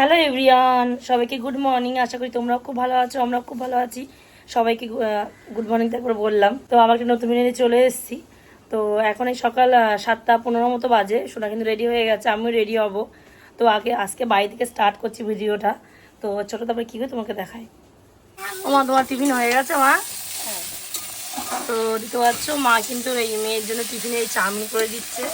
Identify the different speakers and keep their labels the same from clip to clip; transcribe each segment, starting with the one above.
Speaker 1: Hello everyone সবাইকে good morning আশা করি তোমরাও খুব ভালো আছো আমরাও খুব ভালো আছি। সবাইকে গুড মর্নিং একবার বললাম। তো আমার একটা নতুন মিনিটে চলে এসেছি। তো এখন এই সকাল সাতটা পনেরো মতো বাজে। সোনা কিন্তু রেডি হয়ে গেছে আমিও রেডি হব। তো আগে আজকে বাড়ি থেকে স্টার্ট করছি ভিডিওটা তো ছোটো তারপরে কী করে তোমাকে দেখাই। মা তোমার টিফিন হয়ে গেছে মা? তো দিতে পারছ মা কিন্তু এই মেয়ের জন্য টিফিনে এই চাউমিন করে দিচ্ছে।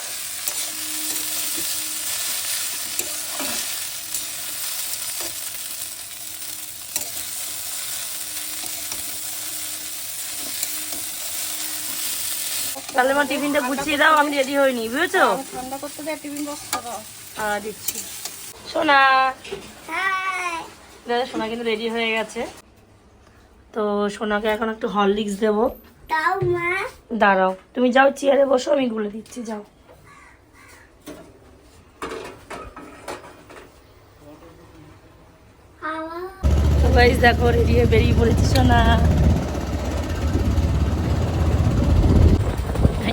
Speaker 1: তাহলে মা টিফিনটা গুছিয়ে দাও আমি রেডি হইনি বুঝেছ?
Speaker 2: ঠান্ডা করতে টিফিন বক্স দাও
Speaker 1: দিচ্ছি। সোনা। দাদা সোনা কিন্তু রেডি হয়ে গেছে। তো সোনাকে এখন একটু হরলিক্স দেবো। দাঁড়াও তুমি যাও চেয়ারে বসো আমি গুলে দিচ্ছি যাও। তো গাইস দেখো রেডি হয়ে বেরিয়ে পড়েছি সোনা।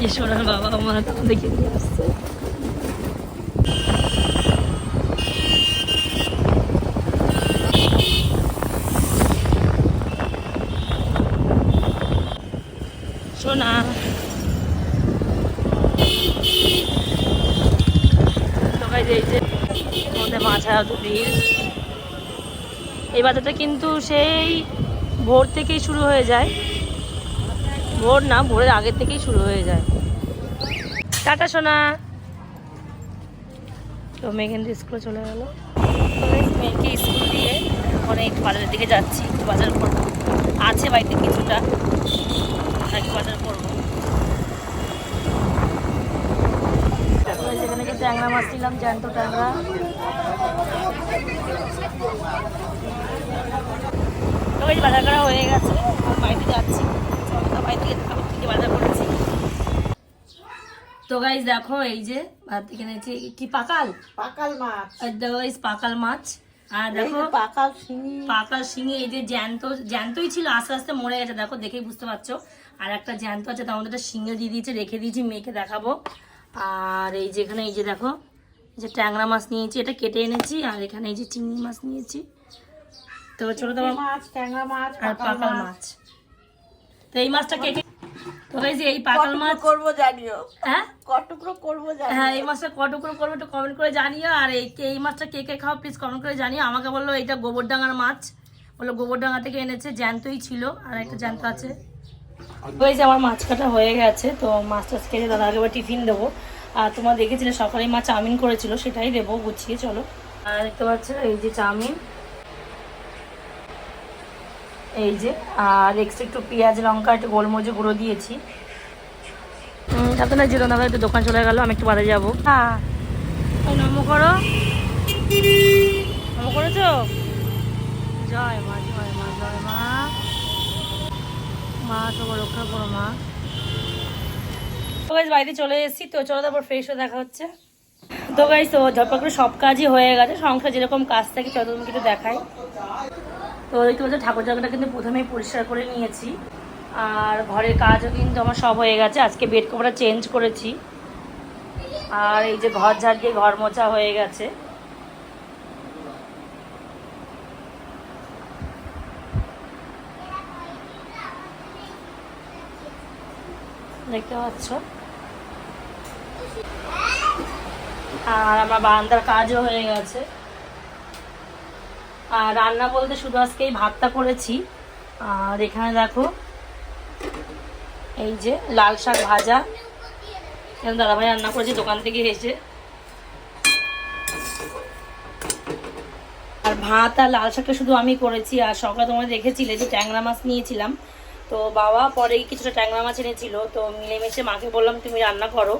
Speaker 1: যে সোনার বাবা মা দেখে দিয়ে আসছে। মাছা এই বাজারটা কিন্তু সেই ভোর থেকেই শুরু হয়ে যায়। ভোর না ভোরের আগের থেকেই শুরু হয়ে যায়। টাটা সোনা। তো কিন্তু স্কুলে চলে গেল। মেয়েকে স্কুল দিয়ে এখন এই বাজারের দিকে যাচ্ছি একটু বাজার করব। আছে বাড়িতে কিছুটা নাকি বাজার করব। সেখানে যে ট্যাংরা মাছ নিলাম জ্যান্ত ট্যাংরা তো বাজার করা হয়ে গেছে বাড়িতে যাচ্ছি। তো বাজার করেছি। গাইজ দেখো এই যে থেকে এনেছি। কি পাকাল?
Speaker 2: পাকাল মাছ।
Speaker 1: আর দেখো এই পাকাল মাছ। আর দেখো
Speaker 2: পাকাল শিঙি।
Speaker 1: পাকাল শিঙে এই যে জ্যান্ত জ্যান্তই ছিল আস্তে আস্তে মরে গেছে দেখো দেখেই বুঝতে পারছ। আর একটা জ্যান্ত আছে তার মধ্যে শিঙে দিয়ে দিয়েছে রেখে দিয়েছি মেয়েকে দেখাবো। আর এই যেখানে এই যে দেখো এই যে ট্যাংরা মাছ নিয়েছি এটা কেটে এনেছি আর এখানে এই যে চিংড়ি মাছ নিয়েছি। তো ছোট তোমার
Speaker 2: মাছ ট্যাংরা মাছ
Speaker 1: আর
Speaker 2: পাকাল মাছ।
Speaker 1: তো এই মাছটা কে কে তো এই যে এই পাকাল মাছ
Speaker 2: করব জানিও?
Speaker 1: হ্যাঁ?
Speaker 2: কটুকরো করব জানিও?
Speaker 1: হ্যাঁ এই মাছটা কত করে একটু কমেন্ট করে জানিও। আর এই এই মাছটা কে কে খাও প্লিজ কমেন্ট করে জানিও। আমাকে বলল এটা গোবরডাঙ্গার মাছ। বলল গোবর গোবরডাঙ্গা থেকে এনেছে জ্যান্তই ছিল আর একটা জ্যান্ত আছে। ওই যে আমার মাছ কাটা হয়ে গেছে তো মাছ টাছ কেটে দাদাকে এবার টিফিন দেবো। আর তোমার দেখেছিলে সকালে মাছ চাউমিন করেছিল সেটাই দেবো গুছিয়ে চলো। আর দেখতে পাচ্ছ এই যে চাউমিন। এই যে আর এক্সট্রা একটু পেঁয়াজ লঙ্কা একটু গোলমরিচ গুঁড়ো দিয়েছি। এত না জিরো না একটু দোকান চলে গেল আমি একটু বাদে যাব। হ্যাঁ। নম করো। নম করেছ? জয় মা জয় মা জয় মা। মা সবার রক্ষা করো মা। তো গাইজ বাড়িতে চলে এসেছি তো চলো তারপর ফ্রেশ হয়ে দেখা হচ্ছে। তো গাইজ তো ঝটপট করে সব কাজই হয়ে গেছে সংসার যেরকম কাজ থাকে চলো তুমি কিন্তু দেখাই। তো দেখতে পাচ্ছ ঠাকুর জায়গাটা কিন্তু প্রথমেই পরিষ্কার করে নিয়েছি। আর ঘরের কাজও কিন্তু আমার সব হয়ে গেছে। আজকে বেড কভারটা চেঞ্জ করেছি। আর এই যে ঘর ঝাড় দিয়ে ঘর মোছা হয়ে গেছে। দেখতে পাচ্ছ? আর আমার বারান্দার কাজও হয়ে গেছে। রান্না বলতে শুধু আজকে এই ভাতটা করেছি। আর এখানে দেখো, এই যে লাল শাক ভাজা। এখানে দাদাভাই রান্না করেছি, দোকান থেকে এসে। আর ভাত আর লাল শাকটা শুধু আমি করেছি, আর সকালে তোমরা দেখেছিলে যে ট্যাংরা মাছ নিয়েছিলাম। তো বাবা পরে কিছুটা ট্যাংরা মাছ এনেছিল, তো মিলেমিশে মাকে বললাম, তুমি রান্না করো।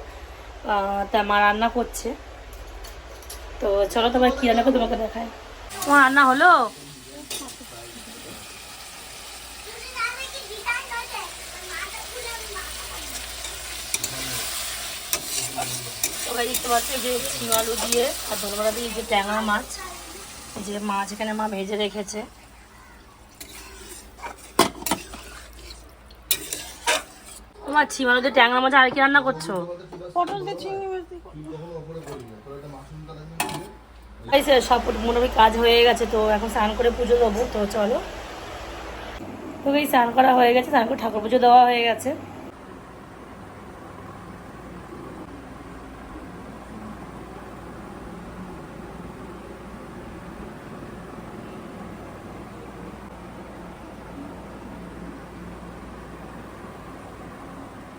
Speaker 1: তা মা রান্না করছে। তো চলো তোমার কী রান্না করে, তোমাকে দেখায় তোমার রান্না হলো? তোমরা যে আলু দিয়ে আর দিয়ে যে ট্যাংরা মাছ যে মাছ এখানে মা ভেজে রেখেছে। আলু দিয়ে ট্যাংরা মাছ আর কি রান্না করছ?
Speaker 2: পটল দিয়ে চিংড়ি মাছ দিয়ে
Speaker 1: এই সে সব মোটামুটি কাজ হয়ে গেছে তো, এখন স্নান করে পুজো দেবো, তো চলো। তো এই স্নান করা হয়ে গেছে, স্নান করে ঠাকুর পুজো দেওয়া হয়ে গেছে।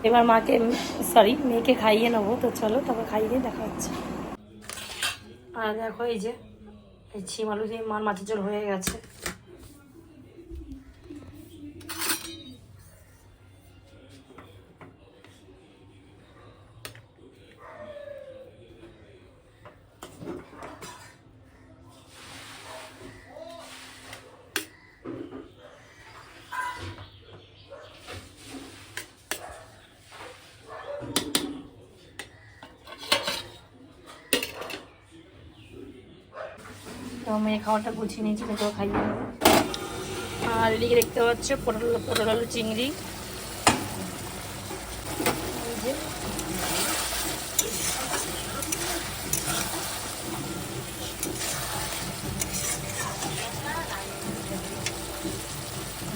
Speaker 1: এবার মাকে সরি মেয়েকে খাইয়ে নেব, তো চলো, তারপর খাইয়ে দেখা হচ্ছে। দেখো এই যে এই ছিম আলু দিয়ে মার মাছের জল হয়ে গেছে। মেয়ে খাওয়াটা গুছিয়ে নিয়েছি মেয়েকেও খাইয়ে আর এদিকে দেখতে পাচ্ছ পটল পটল আলু চিংড়ি।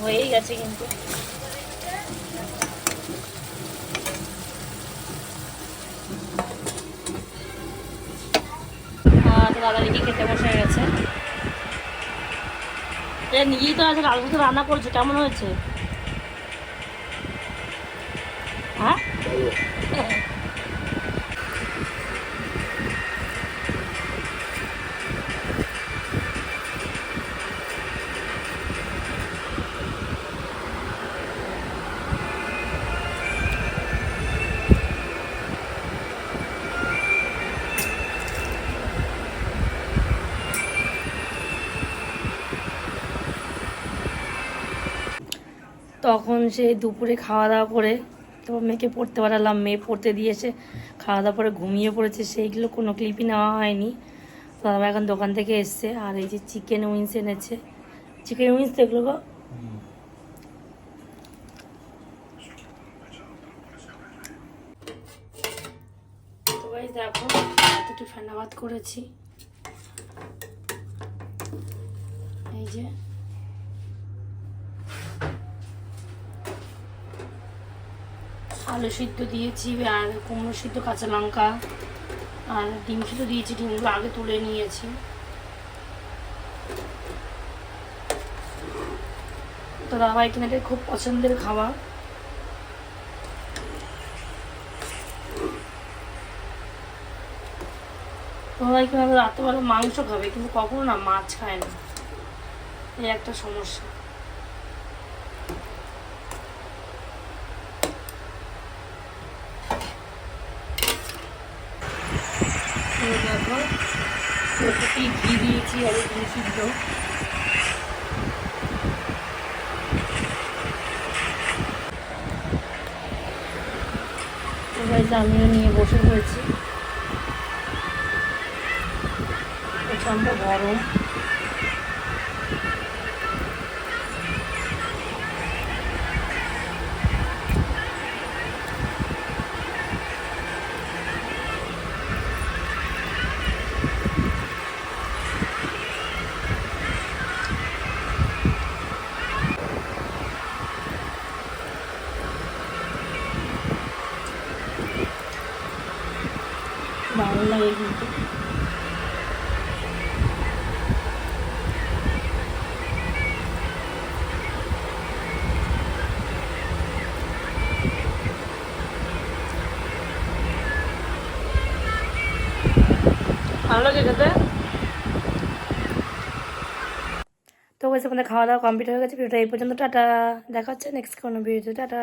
Speaker 1: হয়েই গেছে কিন্তু। আর দাদা দিকে খেতে বসে গেছে। এ নিজেই তো আজকে আলু তো রান্না করছে কেমন হয়েছে? হ্যাঁ? তখন সে দুপুরে খাওয়া দাওয়া করে তো মেয়েকে পড়তে পারালাম মেয়ে পড়তে দিয়েছে খাওয়া দাওয়া করে ঘুমিয়ে পড়েছে। সেইগুলো কোনো ক্লিপই নেওয়া হয়নি। তো এখন দোকান থেকে এসছে আর এই যে চিকেন উইংস এনেছে। চিকেন উইংস এগুলো গো? দেখো করেছি। এই যে আলু সিদ্ধ দিয়েছি আর কুমড়ো সিদ্ধ, কাঁচা লঙ্কা আর ডিম সিদ্ধ দিয়েছি। ডিমগুলো আগে তুলে নিয়েছি। তো কিনা এটা খুব পছন্দের খাবার। দাদাভাই কিনা রাত্রেবেলা মাংস খাবে, কিন্তু কখনো না মাছ খায় না। এই একটা সমস্যা। দেখো ওটাতে ঘি দিয়েছি আর ঘি সিদ্ধ আমিও নিয়ে বসে পড়েছি। প্রচণ্ড গরম। ভালো লাগে খেতে? তো বলছে আমাদের খাওয়া দাওয়া কমপ্লিট হয়ে গেছে, ভিডিওটা এই পর্যন্ত, টাটা। দেখা হচ্ছে নেক্সট কোনো ভিডিওতে, টাটা।